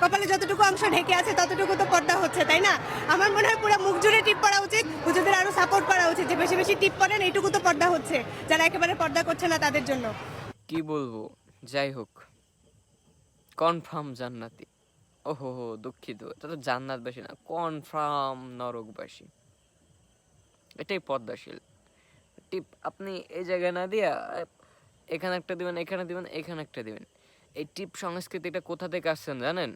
কপালে যতটুকু অংশ ঢেকে আছে, ততটুকু তো পর্দা হচ্ছে, তাই না? আমার মনে হয় পুরো মুখ জুড়ে টিপ পরা উচিত হুজুরদের আরও সাপোর্ট করা উচিত যে বেশি বেশি টিপ পরেন এইটুকু তো পর্দা হচ্ছে। যারা একেবারে পর্দা করছে না তাদের জন্য। কি বলব? যাই হোক। কনফার্ম জান্নাতি। ওহো, হো, দুঃখিত। এটা তো জান্নাতবাসী না কনফার্ম নরকবাসী। এটাই পদ্মাশীল টিপ, আপনি এই জায়গায় না দিয়া, এখানে একটা দিবেন, এখানে দিবেন, এখানে একটা দিবেন। এই টিপ সংস্কৃতিটা কোথা থেকে আসছেন জানেন?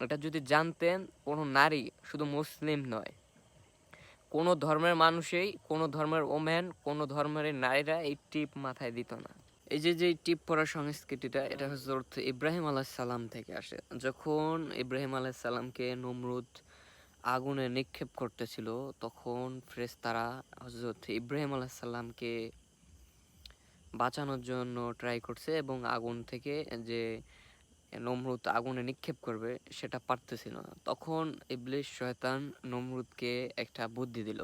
এটা যদি জানতেন, কোনো নারী শুধু মুসলিম নয়। কোনো ধর্মের মানুষেই, কোনো ধর্মের ওম্যান কোনো ধর্মের নারীরা এই টিপ মাথায় দিত না। এই যে যে টিপ পরার সংস্কৃতিটা, এটা হজরত ইব্রাহিম আলাহ সালাম থেকে আসে। যখন ইব্রাহিম আলাহ সালামকে নমরুদ আগুনে নিক্ষেপ করতেছিল, তখন ফ্রেস্তারা হজরত ইব্রাহিম আলাহ সাল্লামকে বাঁচানোর জন্য ট্রাই করছে এবং আগুন থেকে যে নমরুদ আগুনে নিক্ষেপ করবে, সেটা পারতেছিল না। তখন ইবলিশ শয়তান নমরুদকে একটা বুদ্ধি দিল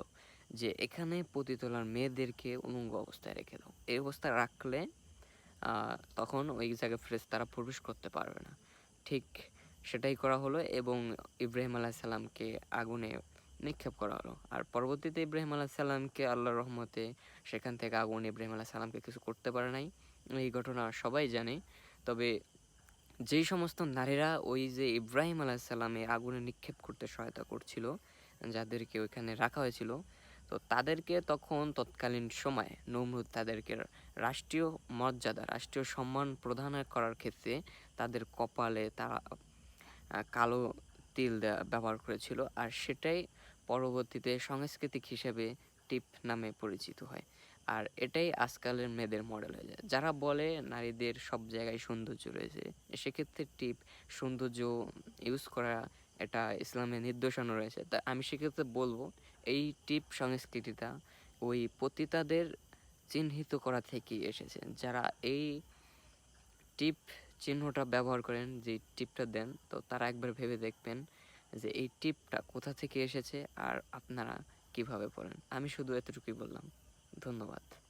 যে এখানে পতিতলার মেয়েদেরকে উলঙ্গ অবস্থায় রেখে দাও। এই অবস্থায় রাখলে তখন ওই জায়গায় ফ্রেশ তারা প্রবেশ করতে পারবে না। ঠিক সেটাই করা হলো এবং ইব্রাহিম আলাহ সাল্লামকে আগুনে নিক্ষেপ করা হলো। আর পরবর্তীতে ইব্রাহিম আলাহ সাল্লামকে আল্লাহর রহমতে সেখান থেকে আগুন ইব্রাহিম আলাহ সাল্লামকে কিছু করতে পারে নাই। এই ঘটনা সবাই জানে। তবে যেই সমস্ত নারীরা ওই যে ইব্রাহিম আলাহ সাল্লামে আগুনে নিক্ষেপ করতে সহায়তা করছিল, যাদেরকে ওইখানে রাখা হয়েছিল, তো তাদেরকে তখন তৎকালীন সময়ে নমরুদ তাদেরকে রাষ্ট্রীয় মর্যাদা, রাষ্ট্রীয় সম্মান প্রদান করার ক্ষেত্রে তাদের কপালে তারা কালো তিল ব্যবহার করেছিল আর সেটাই পরবর্তীতে সাংস্কৃতিক হিসেবে টিপ নামে পরিচিত হয়। আর এটাই আজকালের মেয়েদের মডেল হয়ে যায়। যারা বলে নারীদের সব জায়গায় সৌন্দর্য রয়েছে, সেক্ষেত্রে টিপ সৌন্দর্য ইউজ করা এটা ইসলামের নির্দেশনা রয়েছে। তা আমি সেক্ষেত্রে বলব, এই টিপ সংস্কৃতিটা ওই পতিতাদের চিহ্নিত করা থেকেই এসেছে। যারা এই টিপ চিহ্নটা ব্যবহার করেন, যে টিপটা দেন, তো তারা একবার ভেবে দেখবেন যে এই টিপটা কোথা থেকে এসেছে আর আপনারা কীভাবে পড়েন। আমি শুধু এতটুকুই বললাম। ধন্যবাদ।